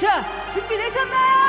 자, 준비되셨나요?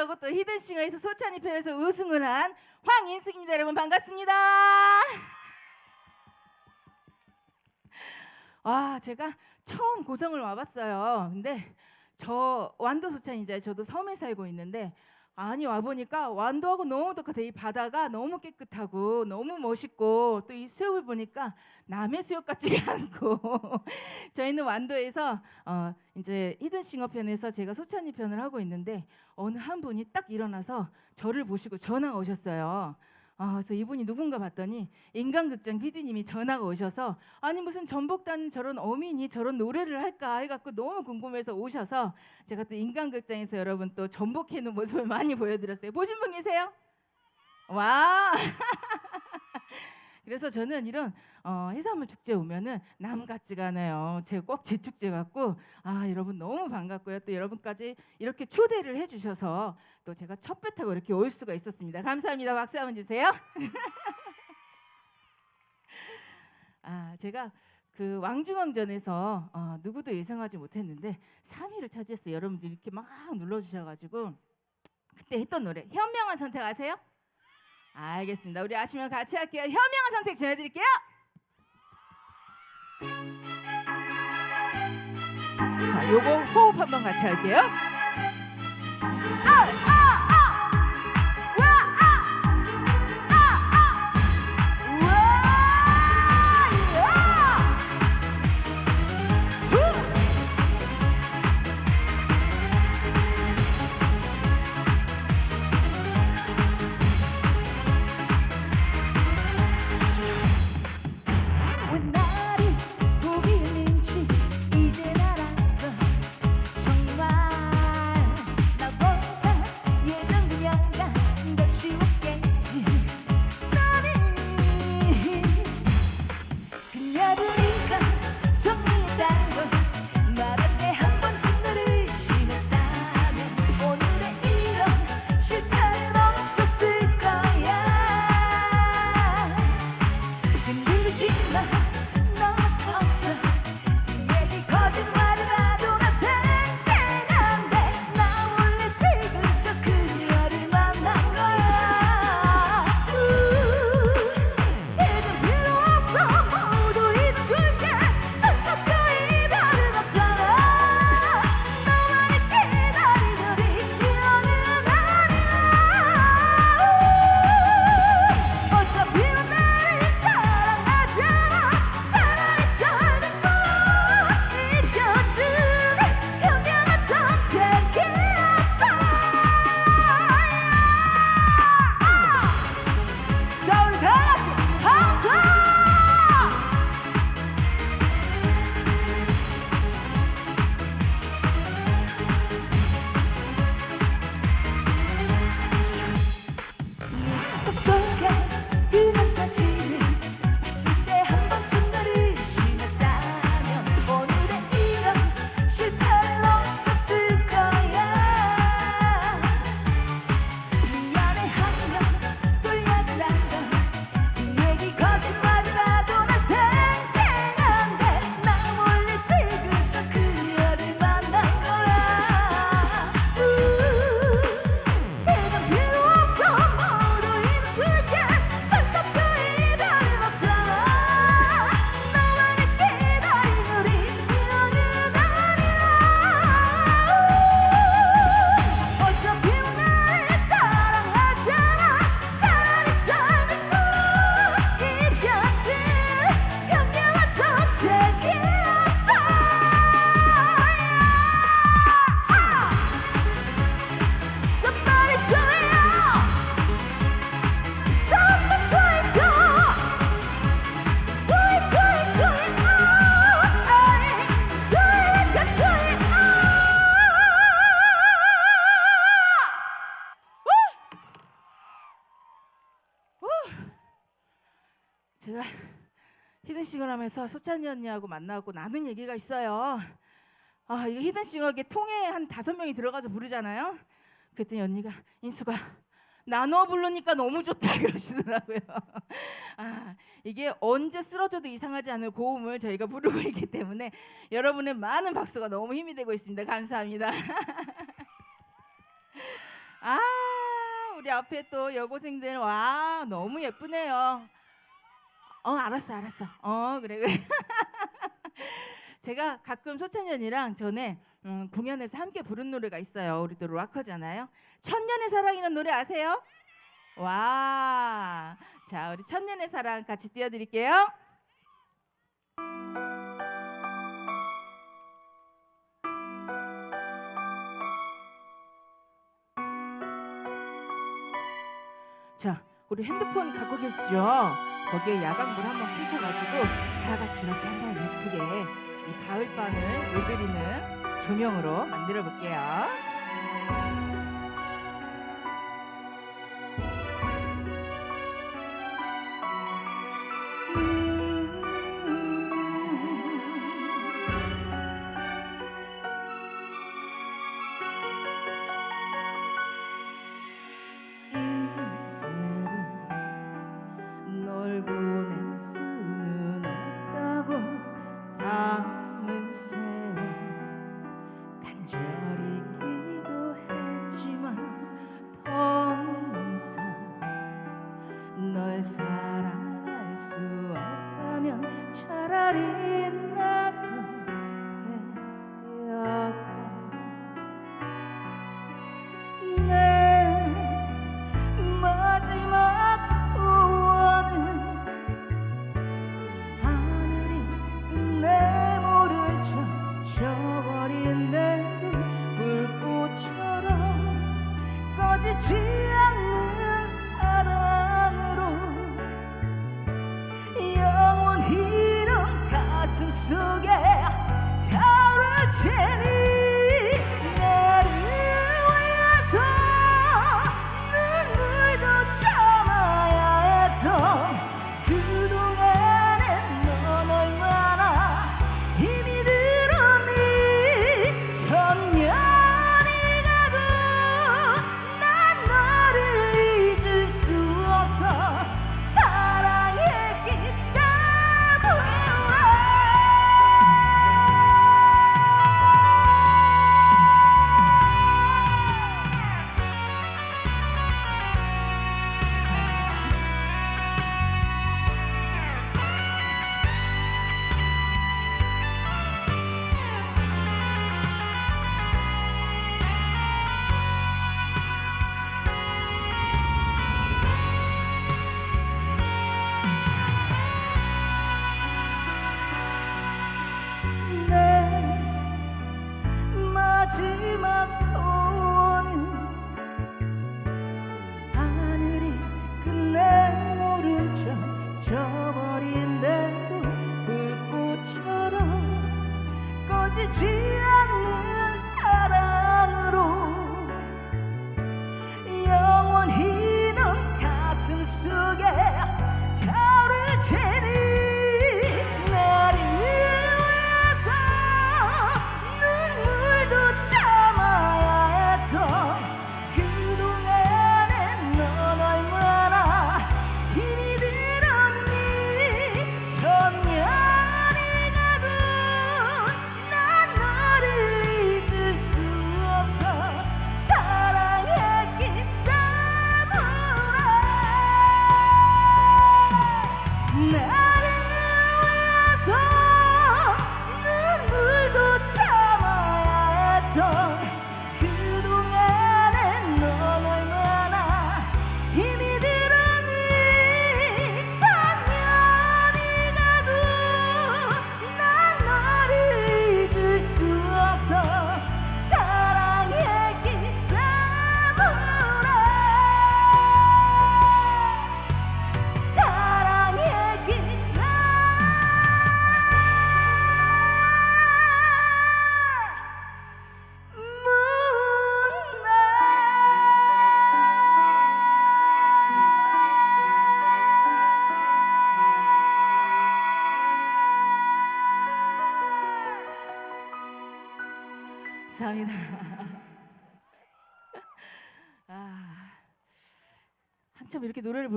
소찬이라고 또 히든싱어에서 소찬이 편에서 우승을 한 황인숙입니다. 여러분 반갑습니다. 아, 제가 처음 고성을 와봤어요. 근데 저 완도 소찬이자 저도 섬에 살고 있는데 아니 와 보니까 완도하고 너무 똑같아. 이 바다가 너무 깨끗하고 너무 멋있고 또 이 수협을 보니까 남의 수협 같지가 않고 저희는 완도에서 어 이제 히든싱어 편에서 제가 소찬이 편을 하고 있는데 어느 한 분이 딱 일어나서 저를 보시고 전화가 오셨어요. 아, 그래서 이분이 누군가 봤더니 인간극장 PD님이 전화가 오셔서 아니 무슨 전복단 저런 어민이 저런 노래를 할까 해갖고 너무 궁금해서 오셔서 제가 또 인간극장에서 여러분 또 전복해 놓은 모습을 많이 보여드렸어요. 보신 분 계세요? 와. 그래서 저는 이런 어, 해산물 축제 오면은 남 같지가 않아요. 제가 꼭제 축제 같고 아 여러분 너무 반갑고요. 또 여러분까지 이렇게 초대를 해주셔서 또 제가 첫 배 타고 이렇게 올 수가 있었습니다. 감사합니다. 박수 한번 주세요. 아 제가 그 왕중왕전에서 어, 누구도 예상하지 못했는데 3위를 차지했어요. 여러분들 이렇게 막 눌러주셔가지고 그때 했던 노래 현명한 선택 아세요? 알겠습니다. 우리 아시면 같이 할게요. 현명한 선택 전해드릴게요. 자, 요거 호흡 한번 같이 할게요. 아! 하면서 소찬이 언니하고 만나고 나눈 얘기가 있어요. 아, 이거 히든싱어게 통에 한 다섯 명이 들어가서 부르잖아요. 그랬더니 언니가 인수가 나눠 부르니까 너무 좋다 그러시더라고요. 아, 이게 언제 쓰러져도 이상하지 않을 고음을 저희가 부르고 있기 때문에 여러분의 많은 박수가 너무 힘이 되고 있습니다. 감사합니다. 아, 우리 앞에 또 여고생들 와 너무 예쁘네요. 어 알았어 알았어. 어 그래 그래. 제가 가끔 소찬이 언니랑 전에 음, 공연에서 함께 부른 노래가 있어요. 우리 또 락커잖아요. 천년의 사랑이라는 노래 아세요? 와 자 우리 천년의 사랑 같이 띄워드릴게요. 자 우리 핸드폰 갖고 계시죠? 거기에 야광불 한번 켜셔가지고 다 같이 이렇게 한번 예쁘게 이 가을밤을 물들이는 조명으로 만들어 볼게요.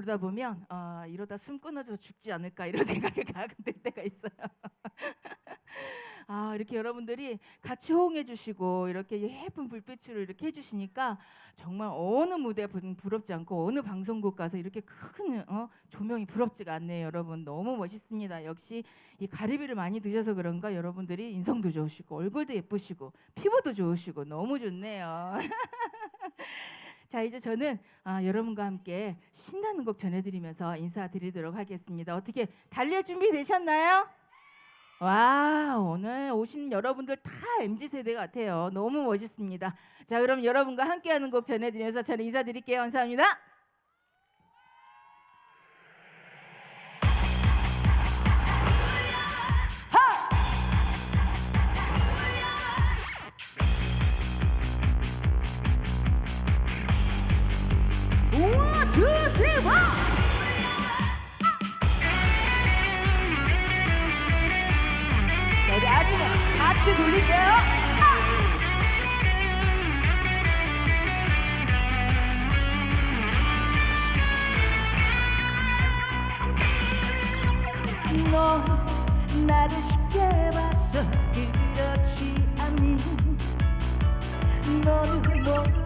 부르다 보면 아, 이러다 숨 끊어져서 죽지 않을까 이런 생각이 가끔 들 때가 있어요. 아 이렇게 여러분들이 같이 호응해 주시고 이렇게 예쁜 불빛으로 이렇게 해 주시니까 정말 어느 무대 부- 부럽지 않고 어느 방송국 가서 이렇게 큰 어, 조명이 부럽지가 않네요 여러분. 너무 멋있습니다. 역시 이 가리비를 많이 드셔서 그런가 여러분들이 인성도 좋으시고 얼굴도 예쁘시고 피부도 좋으시고 너무 좋네요 자 이제 저는 아, 여러분과 함께 신나는 곡 전해드리면서 인사드리도록 하겠습니다 어떻게 달릴 준비 되셨나요? 와 오늘 오신 여러분들 다 mz 세대 같아요. 너무 멋있습니다. 자 그럼 여러분과 함께하는 곡 전해드리면서 저는 인사드릴게요. 감사합니다. 같이 돌릴게요. 넌 나를 쉽게 봤어. 그렇지 않니? 너는 몰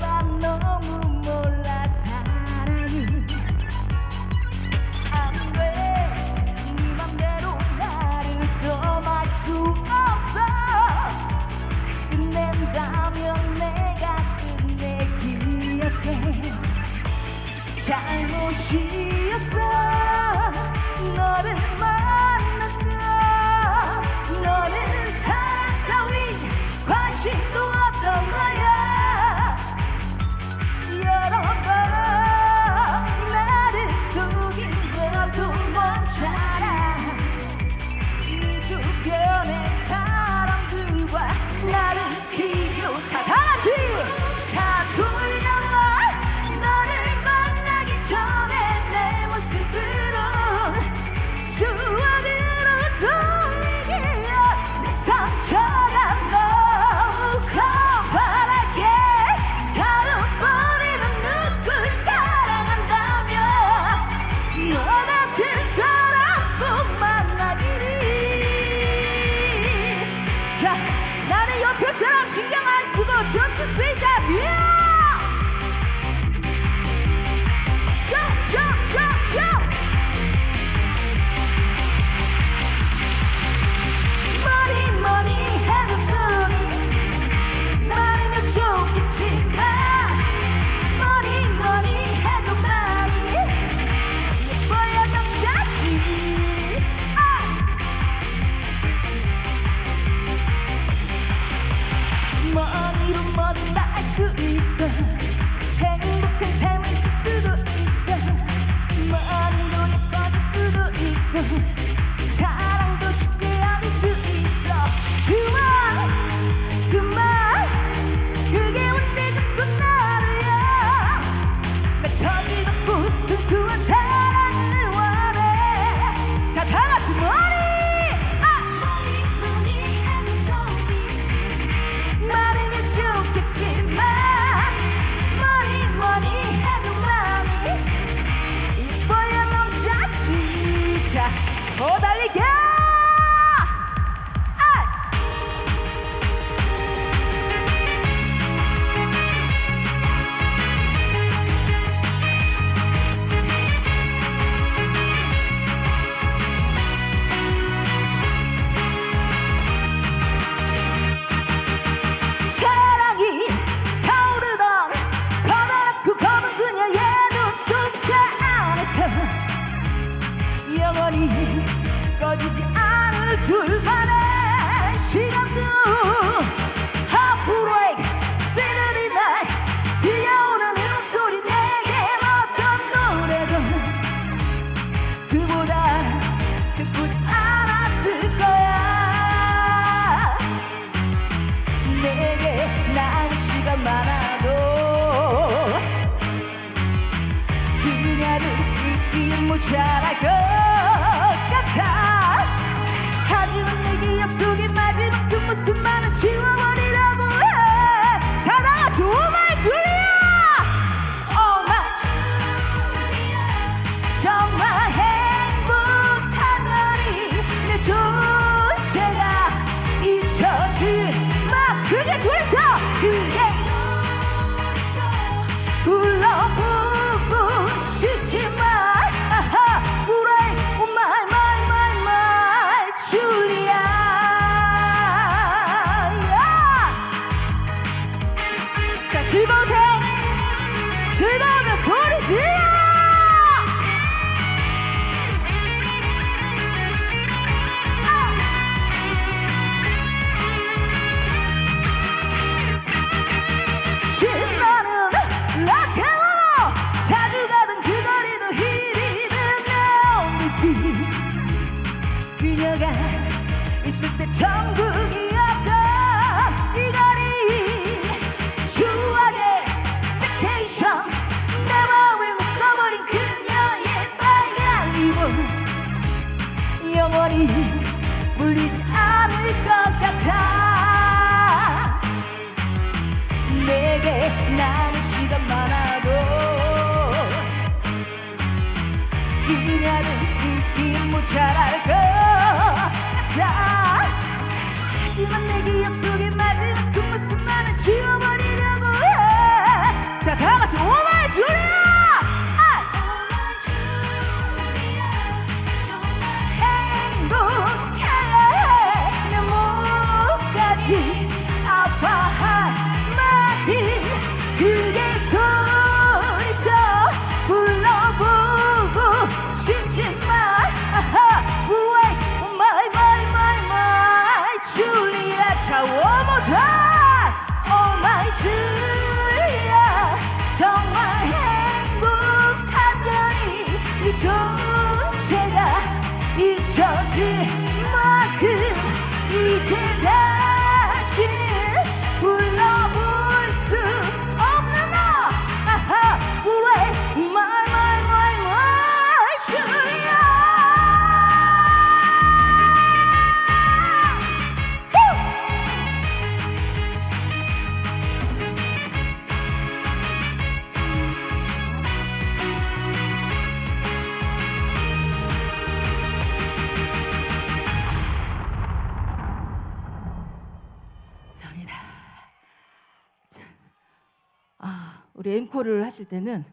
앵콜을 하실 때는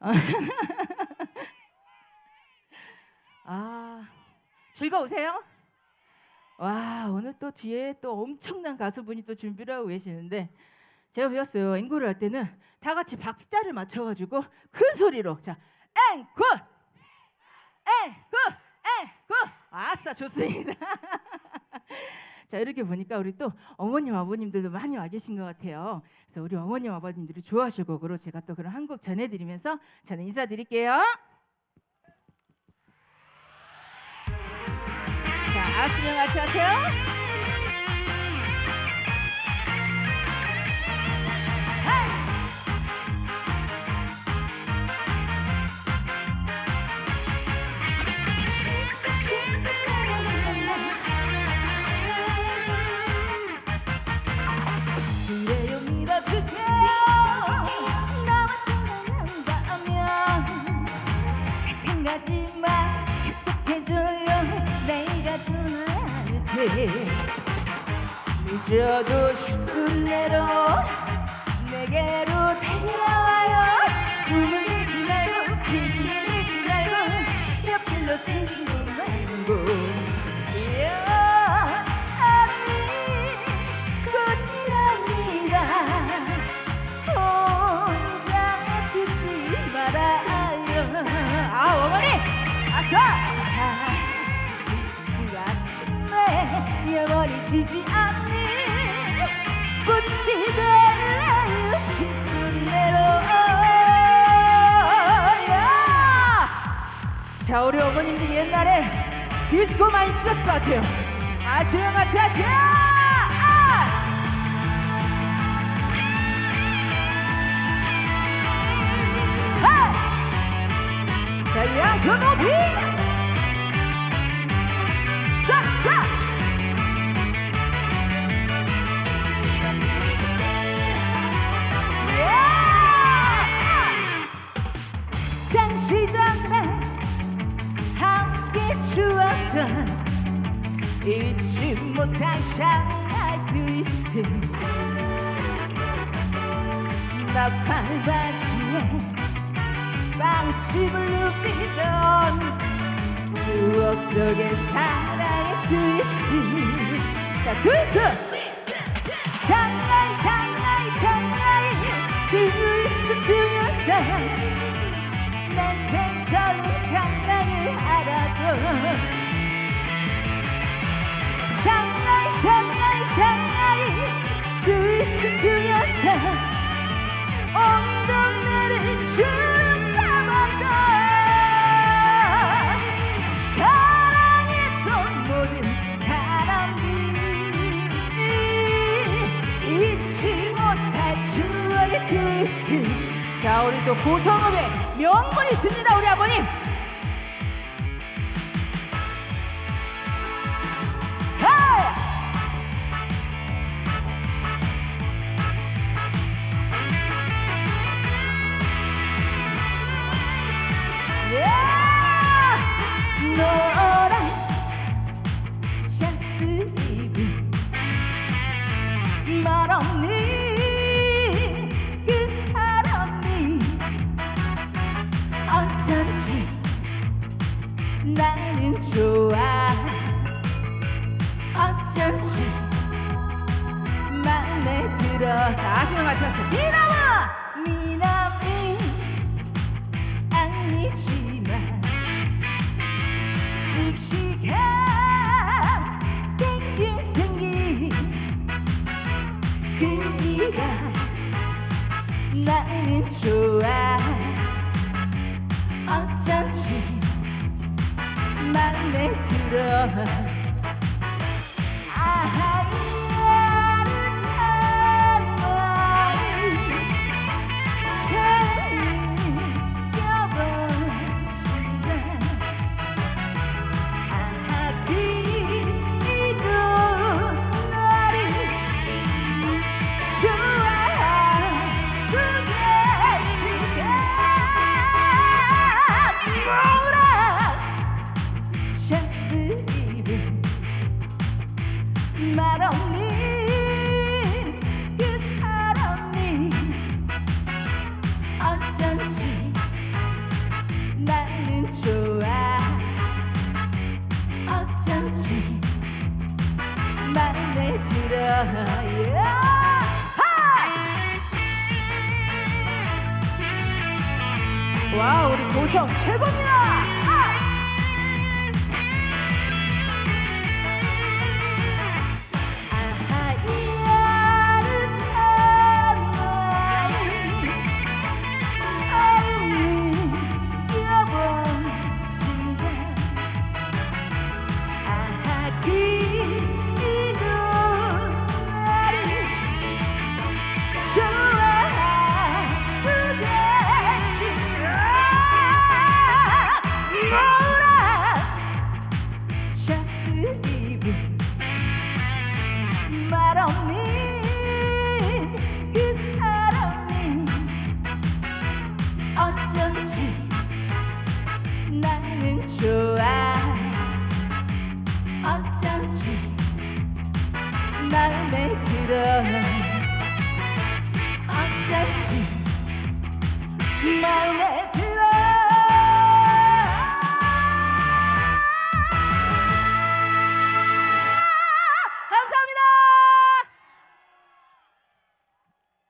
아, 즐거우세요? 와, 오늘 또 뒤에 또 엄청난 가수분이 또 준비를 하고 계시는데 제가 배웠어요. 앵콜을 할 때는 다 같이 박자를 맞춰가지고 큰 소리로 자, 앵콜, 앵콜, 앵콜. 아싸, 좋습니다. 자 이렇게 보니까 우리 또 어머님 아버님들도 많이 와 계신 것 같아요. 그래서 우리 어머님 아버님들이 좋아하실 곡으로 제가 또 그런 한 곡 전해드리면서 저는 인사드릴게요. 자 아시면 같이 하세요. 한 가지만 계속해줘요. 내가 전화할 때 늦어도 10분 내로 내게로 지지 않는 꽃이 될래요? 싶은 대로. 자 우리 어머님들 옛날에 디스코 많이 치셨을 것 같아요. 아 조용같이 하시오! 아! 헤이! 자 양손 높이 빵집을 누비던 추억 속의 사랑의 트위스트. 자 트위스트! 샹하이 샹하이 샹하이 트위스트 중에서 난 생처럼 강남을 알아도 샹하이 샹하이 샹하이 트위스트 중에서 자 우리 또 고성읍에 명분이 있습니다 우리 아버님 들어. 자 아시면 같이 하세요. 미남아 미남은 아니지만 씩씩한 생긴 생긴 그니가 나는 좋아 어쩐지 맘에 들어.